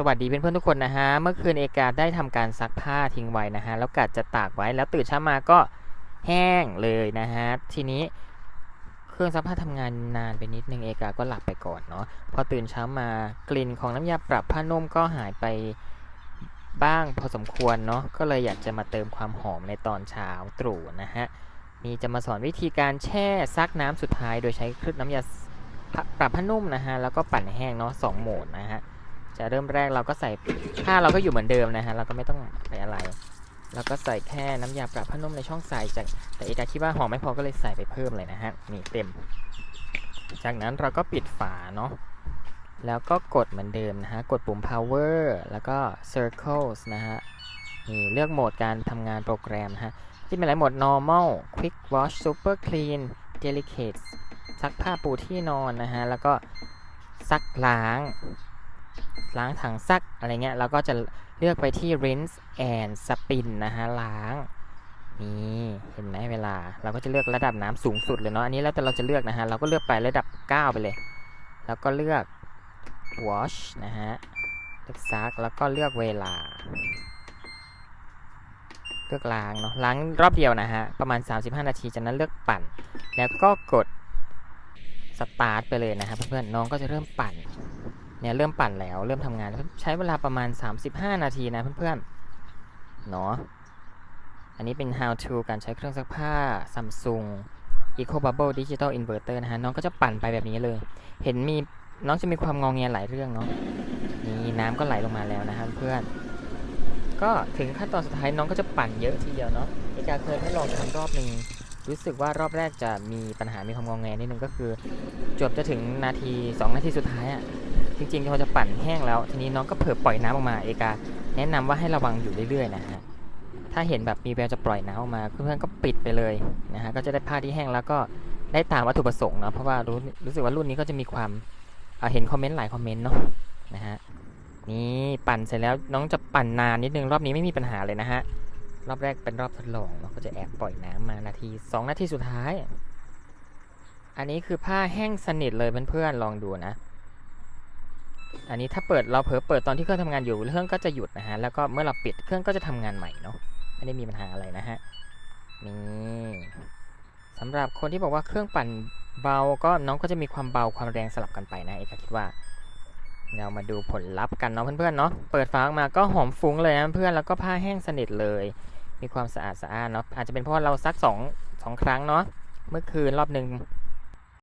สวัสดีเพื่อนๆทุกคนนะฮะ เมื่อคืนเอกาได้ทำการซักผ้าทิ้งไว้นะฮะ แล้วกะจะตากไว้แล้วตื่นเช้ามาก็แห้งเลยนะฮะ ทีนี้เครื่องซักผ้าทำงานนานไปนิดนึงเอกาก็หลับไปก่อนเนาะ พอตื่นเช้ามากลิ่นของน้ำยาปรับผ้านุ่มก็หายไปบ้างพอสมควรเนาะ ก็เลยอยากจะมาเติมความหอมในตอนเช้าตรู่นะฮะมีจะมาสอนวิธีการแช่ซักน้ำสุดท้าย โดยใช้เครื่องน้ำยาปรับผ้านุ่มนะฮะ แล้วก็ปั่นแห้งเนาะสองโหมดนะฮะ จะเริ่มแรกเราก็ใส่ผ้าเราก็อยู่เหมือนเดิมนะฮะเราก็ไม่ต้องไปอะไรเราก็ใส่แค่น้ำยาปรับผ้านุ่มในช่องใส่จากแต่เอกาคิดว่าหอมไม่พอก็เลยใส่ไปเพิ่มเลยนะฮะนี่เต็ม จากนั้นเราก็ปิดฝาเนาะแล้วก็กดเหมือนเดิมนะฮะกดปุ่ม power แล้วก็ circles นะฮะนี่เลือกโหมดการทำงานโปรแกรมนะฮะที่เป็นหลายโหมด normal quick wash super clean delicate ซักผ้าปูที่นอนนะฮะแล้วก็ซักล้าง ล้างถังซักอะไรเงี้ยเราก็จะเลือกไปที่ rinse and spin นะฮะล้างนี่เห็นไหมเวลา เราก็จะเลือกระดับน้ำสูงสุดเลยเนาะอันนี้แล้วแต่เราจะเลือกนะฮะเราก็เลือกไประดับ 9 ไปเลย แล้วก็เลือก wash นะฮะเลือกซักแล้วก็เลือกเวลา เลือกล้างเนาะล้างรอบเดียวนะฮะประมาณ 35 นาทีจากนั้นเลือกปั่น แล้วก็กดสตาร์ทไปเลยนะครับเพื่อนๆน้องก็จะเริ่มปั่น เนี่ยเริ่มปั่นแล้ว เริ่มทำงานใช้เวลาประมาณ 35 นาทีนะเพื่อนๆเนาะอันนี้เป็น how to การใช้เครื่องซักผ้า Samsung Eco Bubble Digital Inverter นะฮะ น้องก็จะปั่นไปแบบนี้เลย เห็นมีน้องจะมีความงองแงหลายเรื่องเนาะนี่น้ำก็ไหลลงมาแล้วนะฮะเพื่อนก็ถึงขั้นตอนสุดท้ายน้องก็จะปั่นเยอะทีเดียวเนาะเอกาเคยทดลองทำรอบหนึ่ง รู้สึกว่ารอบแรกจะมีปัญหามีความงองแงนิดนึงก็คือจบจะถึงนาที 2 นาทีสุดท้ายอะ่ะจริงๆพอจะปั่นแห้งแล้ว ทีนี้น้องก็เผลอปล่อยน้ำออกมาเอกาแนะนำว่าให้ระวังอยู่เรื่อยๆนะฮะถ้าเห็นแบบมีแววจะปล่อยน้ำออกมาเพื่อนๆก็ปิดไปเลยนะฮะก็จะได้ผ้าที่แห้งแล้วก็ได้ตามวัตถุประสงค์เนาะเพราะว่ารู้รู้สึกว่ารุ่นนี้ก็จะมีความเอ่อเห็นคอมเมนต์หลายคอมเมนต์เนาะนะฮะนี่ปั่นเสร็จแล้วน้องจะปั่นนานนิดนึงรอบนี้ไม่มีปัญหาเลยนะฮะ รอบแรกเป็นรอบทดลองเนาะก็จะแอบปล่อยน้ำมานาที2นาทีสุดท้าย อันนี้คือผ้าแห้งสนิทเลยเพื่อนๆลองดูนะ อันนี้ถ้าเปิดเราเผลอเปิดตอนที่เครื่องทำงานอยู่เครื่องก็จะหยุดนะฮะแล้วก็เมื่อเราปิดเครื่องก็จะทำงานใหม่เนาะไม่ได้มีปัญหาอะไรนะฮะนี่สำหรับคนที่บอกว่าเครื่องปั่นเบาก็น้องก็จะมีความเบาความแรงสลับกันไปนะเอกคิดว่าเรามาดูผลลัพธ์กันเนาะเพื่อนๆเนาะเปิดฝาออกมาก็หอมฟุ้งเลยนะเพื่อนแล้วก็ผ้าแห้งสนิทเลย มีความสะอาดสะอาดเนาะอาจจะเป็นเพราะเราซักสองสองครั้งเนาะเมื่อคืนรอบหนึ่ง